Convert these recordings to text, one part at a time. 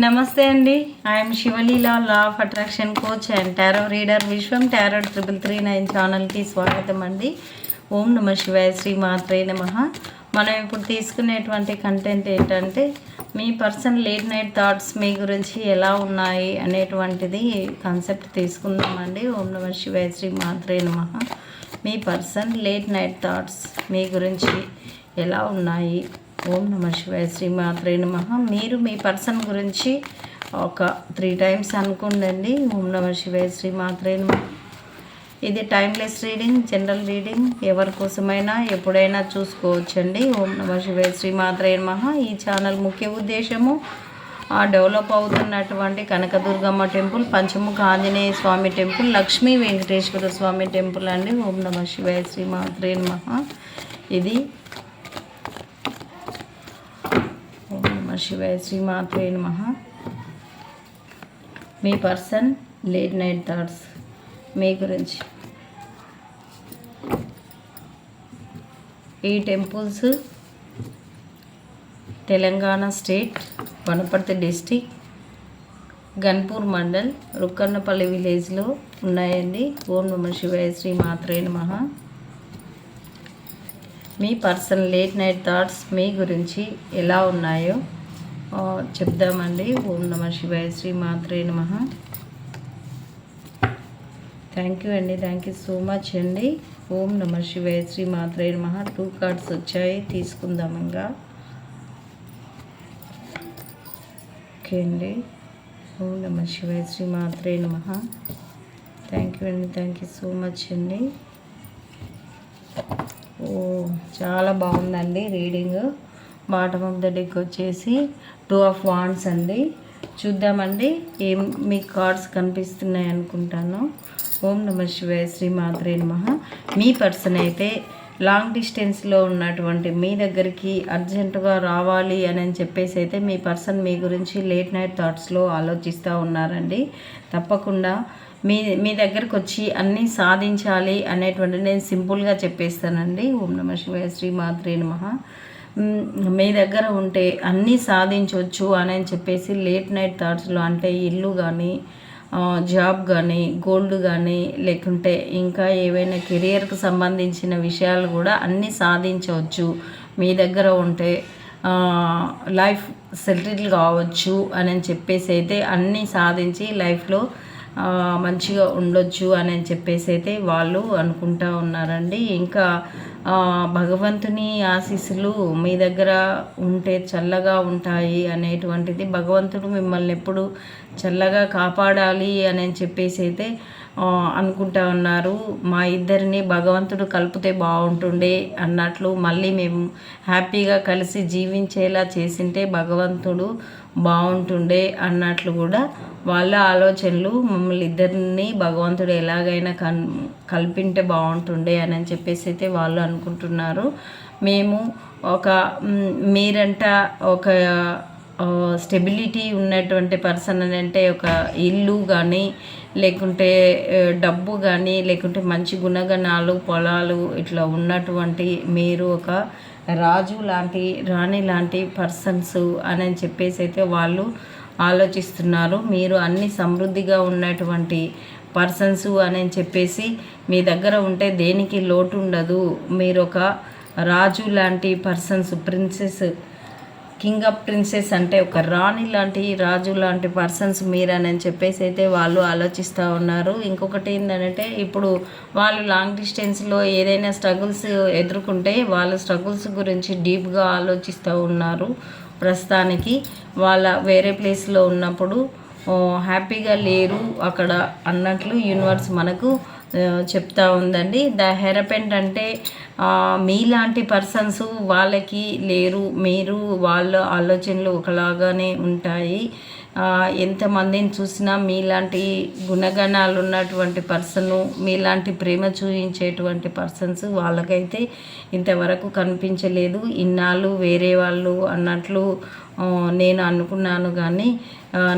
నమస్తే అండి. I'm Sivaleela law of attraction coach and tarot reader Viswam tarot triple three nine ఛానల్కి స్వాగతం అండి. ఓం నమ శివాయ శ్రీ మాత్రే నమ. మనం ఇప్పుడు తీసుకునేటువంటి కంటెంట్ ఏంటంటే మీ పర్సన్ లేట్ నైట్ థాట్స్ మీ గురించి ఎలా ఉన్నాయి అనేటువంటిది కాన్సెప్ట్ తీసుకుందామండి. ఓం నమ శివాయ శ్రీ మాత్రే నమ. మీ పర్సన్ లేట్ నైట్ థాట్స్ మీ గురించి ఎలా ఉన్నాయి ఓం నమ శివాయ శ్రీ మాత్రే నమ. మీరు మీ పర్సన్ గురించి ఒక త్రీ టైమ్స్ అనుకోండి ఓం నమ శివాయ శ్రీ మాత్రే నమ. ఇది టైమ్లెస్ రీడింగ్ జనరల్ రీడింగ్. ఎవరి కోసమైనా ఎప్పుడైనా చూసుకోవచ్చండి. ఓం నమ శివాయ శ్రీ మాత్రే నమ. ఈ ఛానల్ ముఖ్య ఉద్దేశము డెవలప్ అవుతున్నటువంటి Kanakadurgamma temple Panchamukha Anjaneya Swamy temple Lakshmi Venkateswara Swamy temple అండి. ఓం నమ శివాయ శ్రీ మాత్రే నమ. ఇది ఓం నమ శివాయ శ్రీమాత్రే నమ. మీ పర్సన్ లేట్ నైట్ థాట్స్. మీ గురించి. ఈ temples Telangana state Wanaparthy district Ganpur mandal Rukkannapalli విలేజ్లో ఉన్నాయండి. ఓం నమ శివాయ శ్రీ మాత్రే నమ. మీ పర్సన్ లేట్ నైట్ థాట్స్ మీ గురించి ఎలా ఉన్నాయో చెప్దామండి. ఓం నమ శివాయ శ్రీ మాత్రే నమ. థ్యాంక్ యూ అండి. థ్యాంక్ యూ సో మచ్ అండి. ఓం నమ శివాయ శ్రీ మాత్రే నమ. టూ కార్డ్స్ వచ్చాయి. తీసుకుందాం ఇంకా. ఓకే అండి. ఓం నమ శివాయ శ్రీ మాత్రే నమ. థ్యాంక్ యూ అండి. థ్యాంక్ యూ సో మచ్ అండి. ఓ చాలా బాగుందండి reading. Bottom of the deck వచ్చేసి టూ ఆఫ్ వాండ్స్ అండి. చూద్దామండి ఏం మీ కార్డ్స్ కనిపిస్తున్నాయి అనుకుంటాను. ఓం నమ శివాయ శ్రీ మాత్రే నమ. మీ పర్సన్ అయితే లాంగ్ డిస్టెన్స్లో ఉన్నటువంటి మీ దగ్గరికి అర్జెంటుగా రావాలి అని చెప్పేసి అయితే మీ పర్సన్ మీ గురించి లేట్ నైట్ థాట్స్లో ఆలోచిస్తూ ఉన్నారండి. తప్పకుండా మీ మీ దగ్గరకు వచ్చి అన్నీ సాధించాలి అనేటువంటి నేను సింపుల్గా చెప్పేస్తానండి. ఓం నమ శివాయ శ్రీ మాత్రే నమ. మీ దగ్గర ఉంటే అన్నీ సాధించవచ్చు అని చెప్పేసి లేట్ నైట్ థాట్స్లో అంటే ఇల్లు కానీ జాబ్ కానీ గోల్డ్ కానీ లేకుంటే ఇంకా ఏవైనా కెరియర్కి సంబంధించిన విషయాలు కూడా అన్నీ సాధించవచ్చు. మీ దగ్గర ఉంటే లైఫ్ సెటిల్ కావచ్చు అని చెప్పేసి అయితే అన్నీ సాధించి లైఫ్లో మంచిగా ఉండొచ్చు అని చెప్పేసి అయితే వాళ్ళు అనుకుంటా ఉన్నారండి. ఇంకా భగవంతుని ఆశీస్సులు మీ దగ్గర ఉంటే చల్లగా ఉంటాయి అనేటువంటిది భగవంతుడు మిమ్మల్ని ఎప్పుడు చల్లగా కాపాడాలి అని చెప్పేసి అయితే అనుకుంటా ఉన్నారు. మా ఇద్దరిని భగవంతుడు కలిపితే బాగుంటుండే అన్నట్లు మళ్ళీ మేము హ్యాపీగా కలిసి జీవించేలా చేసింటే భగవంతుడు బాగుంటుండే అన్నట్లు కూడా వాళ్ళ ఆలోచనలు మమ్మల్ని ఇద్దరిని భగవంతుడు ఎలాగైనా కన్ కలిపింటే బాగుంటుండే అని చెప్పేసి అయితే వాళ్ళు అనుకుంటున్నారు. మేము ఒక మీరంట ఒక స్టెబిలిటీ ఉన్నటువంటి పర్సన్ అని అంటే ఒక ఇల్లు కానీ లేకుంటే డబ్బు కానీ లేకుంటే మంచి గుణగణాలు పొలాలు ఇట్లా ఉన్నటువంటి మీరు ఒక రాజు లాంటి రాణి లాంటి పర్సన్స్ అని చెప్పేసి అయితే వాళ్ళు ఆలోచిస్తున్నారు. మీరు అన్ని సమృద్ధిగా ఉన్నటువంటి పర్సన్స్ అని చెప్పేసి మీ దగ్గర ఉంటే దేనికి లోటు ఉండదు. మీరు ఒక రాజు లాంటి persons princess king of princess అంటే ఒక రాణి లాంటి రాజు లాంటి పర్సన్స్ మీరని చెప్పేసి అయితే వాళ్ళు ఆలోచిస్తూ ఉన్నారు. ఇంకొకటి ఏంటంటే ఇప్పుడు వాళ్ళు లాంగ్ డిస్టెన్స్లో ఏదైనా స్ట్రగుల్స్ ఎదుర్కొంటే వాళ్ళ స్ట్రగుల్స్ గురించి డీప్గా ఆలోచిస్తూ ఉన్నారు ప్రస్తుతానికి. వాళ్ళ వేరే ప్లేస్లో ఉన్నప్పుడు హ్యాపీగా లేరు అక్కడ అన్నట్లు యూనివర్స్ మనకు చెప్తా ఉందండి. ద హెరపెంట్ అంటే మీలాంటి పర్సన్స్ వాళ్ళకి లేరు మీరు వాళ్ళ ఆలోచనలు ఒకలాగానే ఉంటాయి. ఎంతమందిని చూసినా మీలాంటి గుణగణాలు ఉన్నటువంటి పర్సను మీలాంటి ప్రేమ చూపించేటువంటి పర్సన్స్ వాళ్ళకైతే ఇంతవరకు కనిపించలేదు. ఇన్నాళ్ళు వేరే వాళ్ళు అన్నట్లు నేను అనుకున్నాను కానీ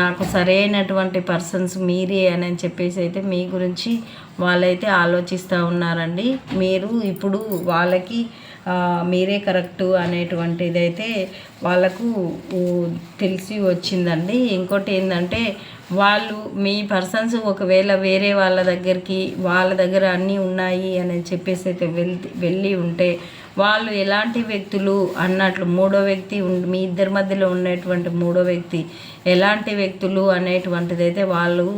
నాకు సరైనటువంటి పర్సన్స్ మీరే అని చెప్పేసి అయితే మీ గురించి వాళ్ళైతే ఆలోచిస్తూ ఉన్నారండి. మీరు ఇప్పుడు వాళ్ళకి మీరే కరెక్టు అనేటువంటిది అయితే వాళ్ళకు తెలిసి వచ్చిందండి. ఇంకోటి ఏంటంటే వాళ్ళు మీ పర్సన్స్ ఒకవేళ వేరే వాళ్ళ దగ్గరికి వాళ్ళ దగ్గర అన్నీ ఉన్నాయి అని చెప్పేసి అయితే వెళ్తే వెళ్ళి ఉంటే వాళ్ళు ఎలాంటి వ్యక్తులు అన్నట్లు మూడో వ్యక్తి ఉం- మీ ఇద్దరి మధ్యలో ఉన్నటువంటి మూడో వ్యక్తి ఎలాంటి వ్యక్తులు అనేటువంటిది అయితే వాళ్ళు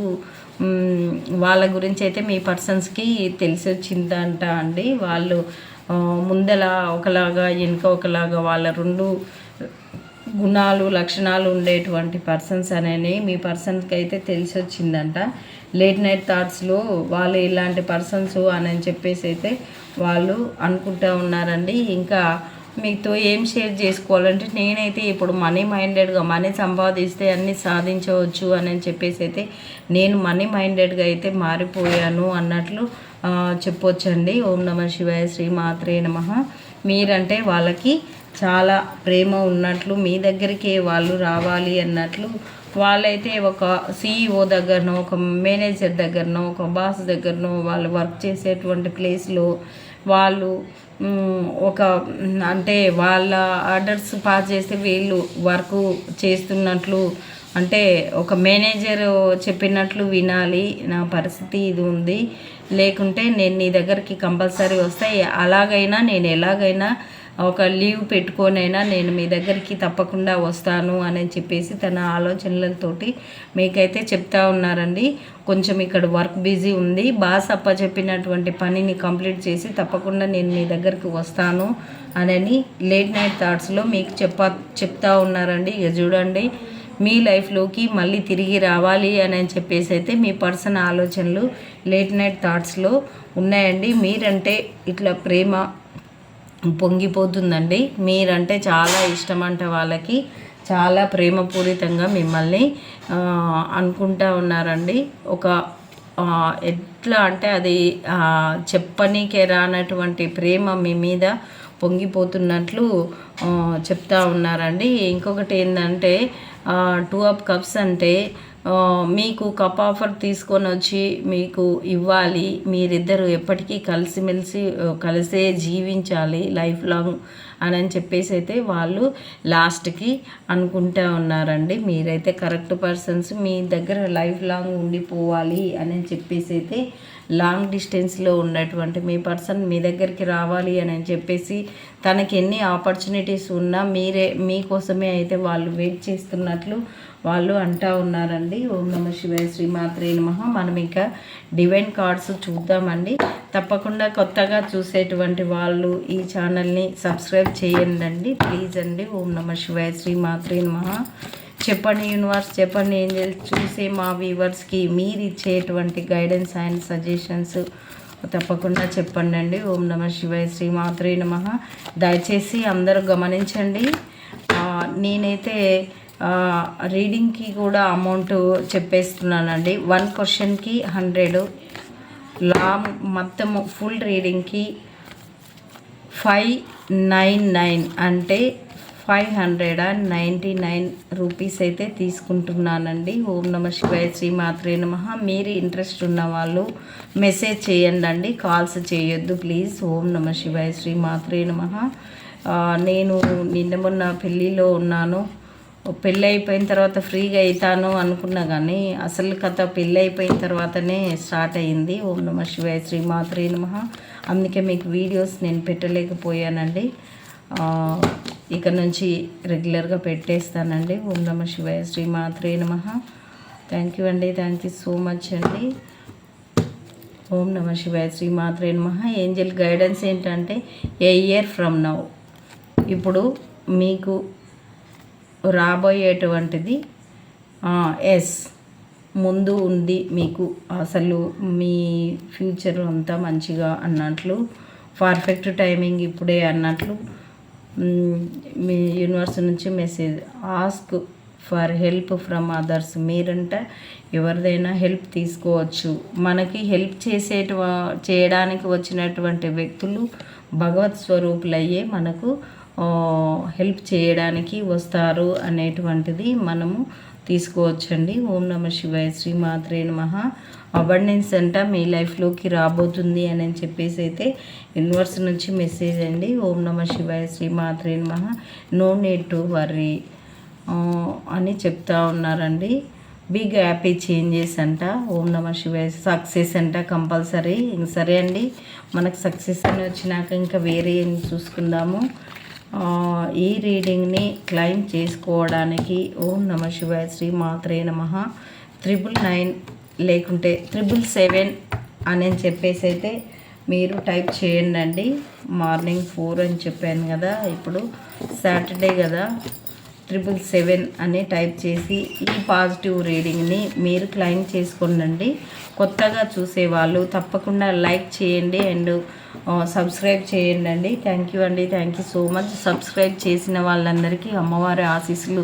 వాళ్ళ గురించి అయితే మీ పర్సన్స్కి తెలిసి వచ్చిందంట అండి. వాళ్ళు ముందల ఒకలాగా వెనుక ఒకలాగా వాళ్ళ రెండు గుణాలు లక్షణాలు ఉండేటువంటి పర్సన్స్ అనేవి మీ పర్సన్కి అయితే తెలిసి వచ్చిందంట లేట్ నైట్ థాట్స్లో వాళ్ళు ఇలాంటి పర్సన్స్ అని చెప్పేసి అయితే వాళ్ళు అనుకుంటూ ఉన్నారండి. ఇంకా మీతో ఏం షేర్ చేసుకోవాలంటే నేనైతే ఇప్పుడు మనీ మైండెడ్గా మనీ సంపాదిస్తే అన్నీ సాధించవచ్చు అని చెప్పేసి అయితే నేను మనీ మైండెడ్గా అయితే మారిపోయాను అన్నట్లు చెప్పొచ్చండి. ఓం నమ శివాయ శ్రీ మాత్రే నమ. మీరంటే వాళ్ళకి చాలా ప్రేమ ఉన్నట్లు మీ దగ్గరికే వాళ్ళు రావాలి అన్నట్లు వాళ్ళైతే ఒక సీఈఓ దగ్గరనో ఒక మేనేజర్ దగ్గరనో ఒక బాస్ దగ్గరనో వాళ్ళు వర్క్ చేసేటువంటి ప్లేస్లో వాళ్ళు ఒక అంటే వాళ్ళ ఆర్డర్స్ పాస్ చేస్తే వీళ్ళు వర్క్ చేస్తున్నట్లు అంటే ఒక మేనేజర్ చెప్పినట్లు వినాలి నా పరిస్థితి ఇది ఉంది. లేకుంటే నేను నీ దగ్గరికి కంపల్సరీ వస్తే అలాగైనా నేను ఎలాగైనా ఒక లీవ్ పెట్టుకోనైనా నేను మీ దగ్గరికి తప్పకుండా వస్తాను అని చెప్పేసి తన ఆలోచనలతోటి మీకైతే చెప్తా ఉన్నారండి. కొంచెం ఇక్కడ వర్క్ బిజీ ఉంది. బాస్ అప్ప చెప్పినటువంటి పనిని కంప్లీట్ చేసి తప్పకుండా నేను మీ దగ్గరికి వస్తాను అని లేట్ నైట్ థాట్స్లో మీకు చెప్ప చెప్తా ఉన్నారండి. ఇక చూడండి మీ లైఫ్లోకి మళ్ళీ తిరిగి రావాలి అని చెప్పేసి అయితే మీ పర్సన్ ఆలోచనలు లేట్ నైట్ థాట్స్లో ఉన్నాయండి. మీరంటే ఇట్లా ప్రేమ పొంగిపోతుందండి. మీరంటే చాలా ఇష్టం అంట వాళ్ళకి. చాలా ప్రేమపూరితంగా మిమ్మల్ని అనుకుంటా ఉన్నారండి. ఒక ఎట్లా అంటే అది ఆ, చెప్పనీకే రానటువంటి ప్రేమ మీ మీద పొంగిపోతున్నట్లు చెప్తా ఉన్నారండి. ఇంకొకటి ఏంటంటే టూ ఆఫ్ కప్స్ అంటే మీకు కప్ ఆఫర్ తీసుకొని వచ్చి మీకు ఇవ్వాలి. మీరిద్దరు ఎప్పటికీ కలిసిమెలిసి కలిసే జీవించాలి లైఫ్ లాంగ్ అని అని చెప్పేసి అయితే వాళ్ళు లాస్ట్కి అనుకుంటా ఉన్నారండి. మీరైతే కరెక్ట్ పర్సన్స్ మీ దగ్గర లైఫ్ లాంగ్ ఉండిపోవాలి అని చెప్పేసి అయితే లాంగ్ డిస్టెన్స్లో ఉన్నటువంటి మీ పర్సన్ మీ దగ్గరికి రావాలి అని చెప్పేసి తనకి ఎన్ని ఆపర్చునిటీస్ ఉన్నా మీరే మీకోసమే అయితే వాళ్ళు వెయిట్ చేస్తున్నట్లు వాళ్ళు అంటా ఉన్నారండి. ఓం నమ శివాయ శ్రీమాత్రే నమ. మనం ఇంకా డివైన్ కార్డ్స్ చూద్దామండి. తప్పకుండా కొత్తగా చూసేటువంటి వాళ్ళు ఈ ఛానల్ని సబ్స్క్రైబ్ చేయండి ప్లీజ్ అండి. ఓం నమ శివాయ శ్రీమాత్రే నమ. చెప్పండి యూనివర్స్ చెప్పండి ఏంజల్ చూసే మా వ్యూవర్స్కి మీరు ఇచ్చేటువంటి గైడెన్స్ అండ్ సజెషన్స్ తప్పకుండా చెప్పండి అండి ఓం నమ శివాయ శ్రీ మాత్రే నమ. దయచేసి అందరూ గమనించండి. నేనైతే రీడింగ్కి కూడా అమౌంట్ చెప్పేస్తున్నానండి. వన్ క్వశ్చన్కి హండ్రెడ్ లాంగ్ మొత్తము ఫుల్ రీడింగ్కి ఫైవ్ నైన్ నైన్ అంటే five hundred and ninety nine rupees అయితే తీసుకుంటున్నానండి. ఓం నమ శివాయ శ్రీ మాత్రే నమ. మీరు ఇంట్రెస్ట్ ఉన్న వాళ్ళు మెసేజ్ చేయండి అండి కాల్స్ చేయొద్దు ప్లీజ్ ఓం నమ శివాయ శ్రీ మాత్రే నమ. నేను నిన్న మొన్న పెళ్ళిలో ఉన్నాను. పెళ్ళి అయిపోయిన తర్వాత ఫ్రీగా అవుతాను అనుకున్నా కానీ అసలు కథ పెళ్ళి అయిపోయిన తర్వాతనే స్టార్ట్ అయింది ఓం నమ శివాయ శ్రీ మాత్రే నమ. అందుకే మీకు వీడియోస్ నేను పెట్టలేకపోయానండి. ఇక నుంచి రెగ్యులర్గా పెట్టేస్తానండి. ఓం నమ శివాయ శ్రీ మాత్రే నమ. థ్యాంక్ యూ అండి. థ్యాంక్ యూ సో మచ్ అండి. ఓం నమ శివాయ శ్రీ మాత్రే నమ. ఏంజల్ గైడెన్స్ ఏంటంటే ఏ ఇయర్ ఫ్రమ్ నౌ. ఇప్పుడు మీకు రాబోయేటువంటిది ఎస్. ముందు ఉంది మీకు అసలు మీ ఫ్యూచర్ అంతా మంచిగా అన్నట్లు పర్ఫెక్ట్ టైమింగ్ ఇప్పుడే అన్నట్లు మీ యూనివర్స్ నుంచి message ask for help from others. మీరంటే ఎవరిదైనా హెల్ప్ తీసుకోవచ్చు. మనకి హెల్ప్ చేసేట చేయడానికి వచ్చినటువంటి వ్యక్తులు భగవత్ స్వరూపులయ్యే మనకు హెల్ప్ చేయడానికి వస్తారు అనేటువంటిది మనము తీసుకోవచ్చండి. ఓం నమ శివాయ శ్రీ మాత్రే నమ. అబండెన్స్ అంట మీ లైఫ్లోకి రాబోతుంది అని చెప్పేసి అయితే యూనివర్స్ నుంచి మెసేజ్ అండి. ఓం నమ శివాయ శ్రీ మాత్రే నమ. నో నీడ్ టు వర్రీ అని చెప్తా ఉన్నారండి. బిగ్ హ్యాపీ చేంజెస్ అంట. ఓం నమ శివాయ సక్సెస్ అంట కంపల్సరీ సరే అండి. మనకు సక్సెస్ అని వచ్చినాక ఇంకా వేరే ఏం చూసుకుందాము. ఈ రీడింగ్ని క్లైమ్ చేసుకోవడానికి ఓం నమ శివాయ శ్రీ మాత్రే నమ. త్రిబుల్ నైన్ లేకుంటే త్రిబుల్ సెవెన్ అని చెప్పేసి అయితే మీరు టైప్ చేయండి మార్నింగ్ ఫోర్ అని చెప్పాను కదా ఇప్పుడు సాటర్డే కదా. ట్రిపుల్ సెవెన్ అని టైప్ చేసి ఈ పాజిటివ్ రీడింగ్ని మీరు క్లైమ్ చేసుకోండి కొత్తగా చూసేవాళ్ళు తప్పకుండా లైక్ చేయండి అండ్ సబ్స్క్రైబ్ చేయండి అండి థ్యాంక్ యూ అండి. Thank you so much subscribe చేసిన వాళ్ళందరికీ అమ్మవారి ఆశీస్సులు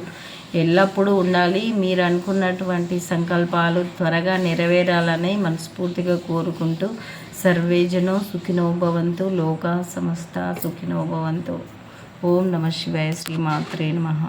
ఎల్లప్పుడూ ఉండాలి. మీరు అనుకున్నటువంటి సంకల్పాలు త్వరగా నెరవేరాలని మనస్ఫూర్తిగా కోరుకుంటూ సర్వేజనో సుఖినోభవంతు లోక సమస్త సుఖినోభవంతు. ఓం నమ శివాయ శ్రీ మాత్రే నమః.